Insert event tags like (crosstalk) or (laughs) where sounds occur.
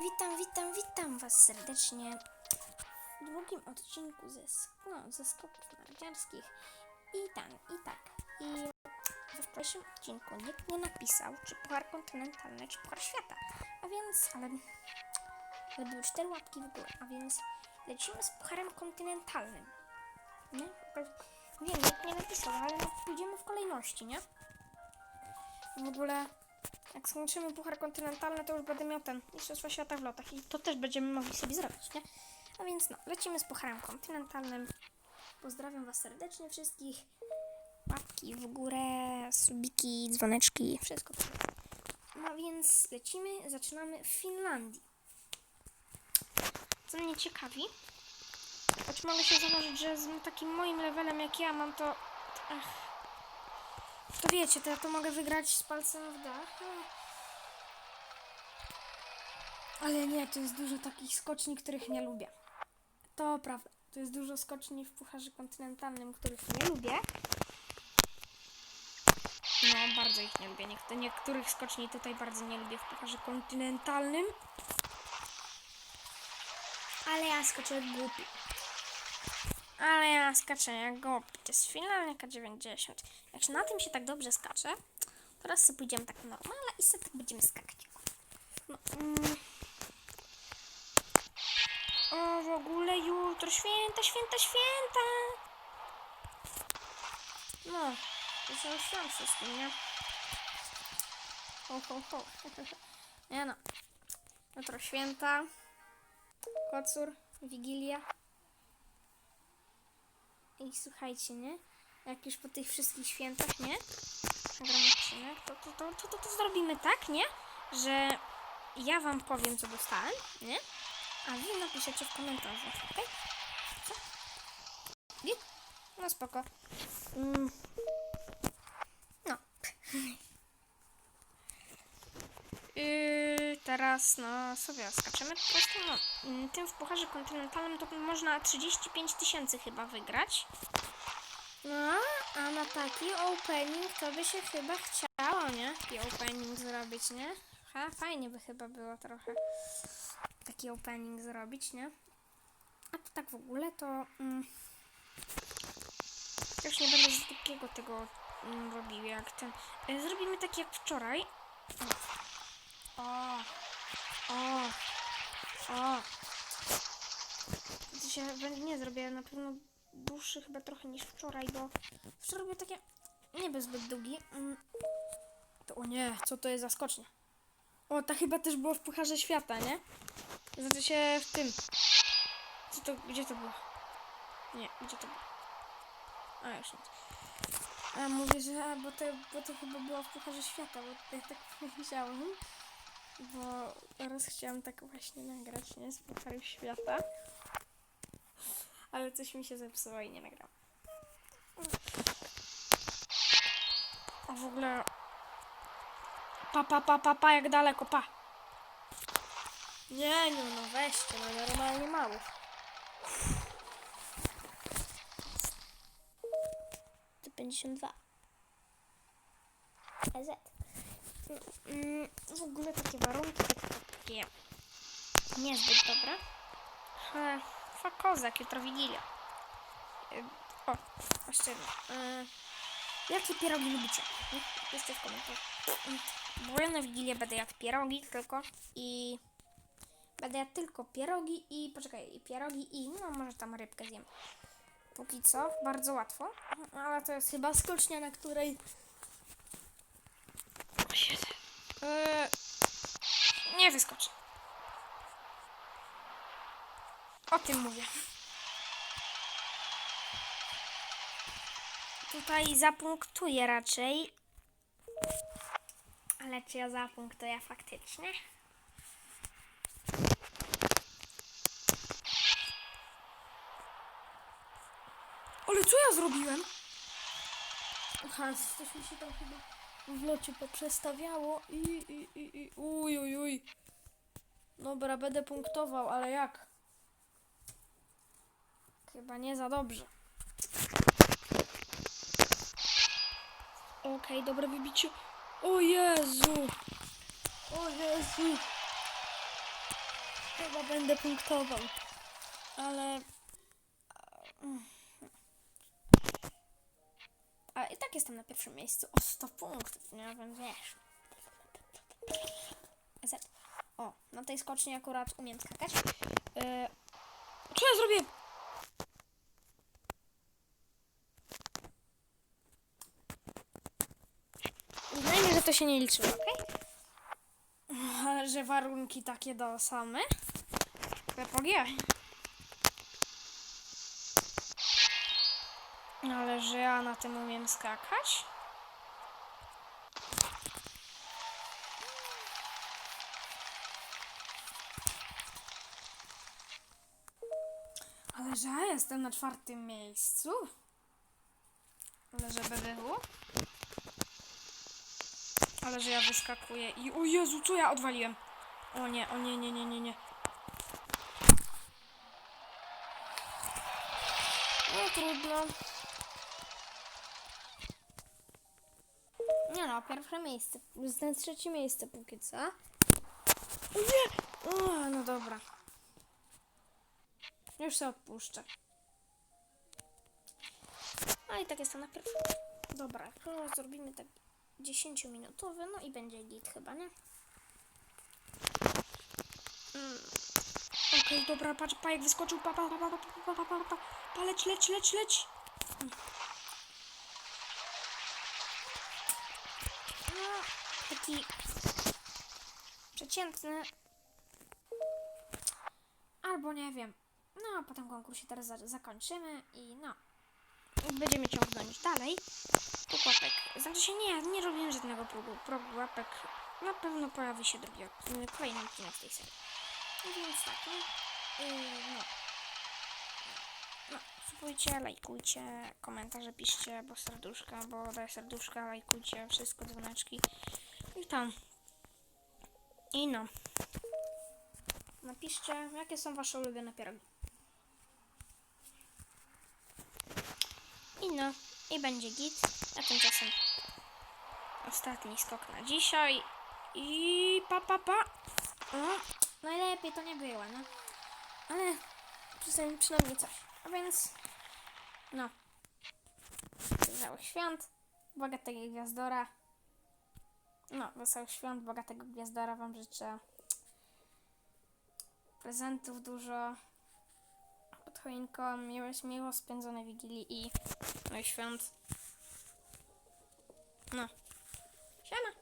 Witam, witam, witam Was serdecznie w drugim odcinku ze, no, ze skoków narciarskich. I tak, i tak. I we wczorajszym odcinku nikt nie napisał, czy Puchar Kontynentalny, czy Puchar Świata. A więc, ale, były cztery łapki w górę, a więc lecimy z Pucharem Kontynentalnym. Nie? Wiem, nikt nie napisał, ale no, pójdziemy w kolejności, nie? W ogóle jak skończymy Puchar Kontynentalny, to już będę miał ten Mistrzostwa Świata w lotach i to też będziemy mogli sobie zrobić, nie? A więc no, lecimy z Pucharem Kontynentalnym. Pozdrawiam Was serdecznie wszystkich. Łapki w górę, subiki, dzwoneczki, wszystko. No więc lecimy, zaczynamy w Finlandii. Co mnie ciekawi, choć mogę się założyć, że z takim moim levelem jak ja mam to... to wiecie, to ja to mogę wygrać z palcem w dach. Ale nie, to jest dużo takich skoczni, których nie lubię. To prawda. To jest dużo skoczni w Pucharze Kontynentalnym, których nie lubię. No, bardzo ich nie lubię. Niekt- niektórych skoczni tutaj bardzo nie lubię w Pucharze Kontynentalnym. Ale ja skoczę głupi. Ale ja skaczę jak głupi. To jest Finlandia 90. Jak się na tym się tak dobrze skacze, teraz sobie pójdziemy tak normalnie i sobie tak będziemy skakać. No, mm. O, w ogóle jutro święta, święta, święta. No, to są wszystkim, nie? Ho, ho, ho. (laughs) Nie no. Jutro święta. Kocur, Wigilia. I słuchajcie, nie? Jak już po tych wszystkich świętach, nie? Nagram odcinek, to, to, to, to, to, to zrobimy tak, nie? Że ja wam powiem, co dostałem, nie? A wy napiszecie w komentarzach, okej? Git? No spoko. Mm. No. (laughs) Yy, teraz no sobie skaczemy po prostu no, mm, tym w pucharze kontynentalnym to można 35 tysięcy chyba wygrać. No, a na taki opening to by się chyba chciało, nie? Taki opening zrobić, nie? Ha, fajnie by chyba było trochę taki opening zrobić, nie? A to tak w ogóle to... Mm, już nie będę z takiego tego mm, robił jak ten... E, zrobimy tak jak wczoraj. O, o. Się będzie nie zrobię na pewno dłuższy chyba trochę niż wczoraj, bo wczoraj był takie nie zbyt długi. Mm. To o nie, co to jest za skocznia? O, ta chyba też była w Pucharze Świata, nie? Znaczy się w tym. Co to, gdzie to było? Nie, gdzie to było? A, już nie. A, mówię, że a, bo, to, bo to chyba była w Pucharze Świata, bo ja tak (laughs) powiedziałem. Bo teraz chciałam tak właśnie nagrać, nie? Z Pucharu Świata. Ale coś mi się zepsuło i nie nagrałam. A w ogóle... Pa, pa, pa, pa, pa, jak daleko, pa. Nie, no, no weźcie, no normalnie mało. To 52. EZ. Mm, w ogóle takie warunki, tak, takie niezbyt dobre. E, fa kozak, jutro Wigilia. E, o, jeszcze. E, jakie pierogi lubicie? Nie? Piszcie w komentarzu. Bo ja na Wigilię będę jadł pierogi tylko i... Będę jadł tylko pierogi i... Poczekaj, i pierogi i... No może tam rybkę zjem. Póki co, bardzo łatwo. Ale to jest chyba skocznia, na której... Yy, nie wyskoczę. O tym mówię. Tutaj zapunktuję raczej. Ale czy ja zapunktuję faktycznie? Ale co ja zrobiłem? Aha, coś mi się tam chyba w locie poprzestawiało i, i, i, i uj, uj, uj. Dobra, będę punktował, ale jak? Chyba nie za dobrze. Okej, dobre wybicie. O Jezu! O Jezu! Chyba będę punktował. Ale... A i tak jestem na pierwszym miejscu o 100 punktów, nie wiem, wiesz. O, na tej skoczni akurat umiem skakać. Yy, co ja zrobię? Uznajmy, że to się nie liczyło, ok? (laughs) Że warunki takie do same. PPG. Ale że ja na tym umiem skakać. Ale że ja jestem na czwartym miejscu. Ale że BDW. Ale że ja wyskakuję i... O Jezu, co ja odwaliłem? O nie, o nie, nie, nie, nie, nie. No trudno. Nie no, pierwsze miejsce. Jestem trzecie miejsce póki co. Nie! O, no dobra. Już się odpuszczę. No i tak jestem na pierwszym. Dobra, to zrobimy tak 10-minutowy, no i będzie git chyba, nie? Mm. Okej, dobra, patrz, pajek wyskoczył, pa, pa, pa, pa, pa, pa, pa, pa, pa, pa, leć, leć, leć, leć. Mm. No, taki przeciętny. Albo nie wiem. No, a po tym konkursie teraz za zakończymy i no. Będziemy ciągnąć dalej. Próg łapek. Znaczy się nie, nie robiłem żadnego progu, progu łapek. Na pewno pojawi się drugi od- kolejny odcinek w tej serii. No więc tak, no. No. No, subujcie, lajkujcie, komentarze piszcie, bo serduszka, bo daj serduszka, lajkujcie, wszystko, dzwoneczki. I tam. I no. Napiszcie, jakie są wasze ulubione pierogi. I no, i będzie git. A tymczasem ostatni skok na dzisiaj. I pa pa pa. No, najlepiej to nie było, no. Ale przynajmniej, przynajmniej coś. A więc no. Wesołych świąt. Bogatego gwiazdora. No, wesołych świąt, bogatego gwiazdora wam życzę. Prezentów dużo. Pod choinką miło, miło spędzone wigilii i no i świąt. No. Siema.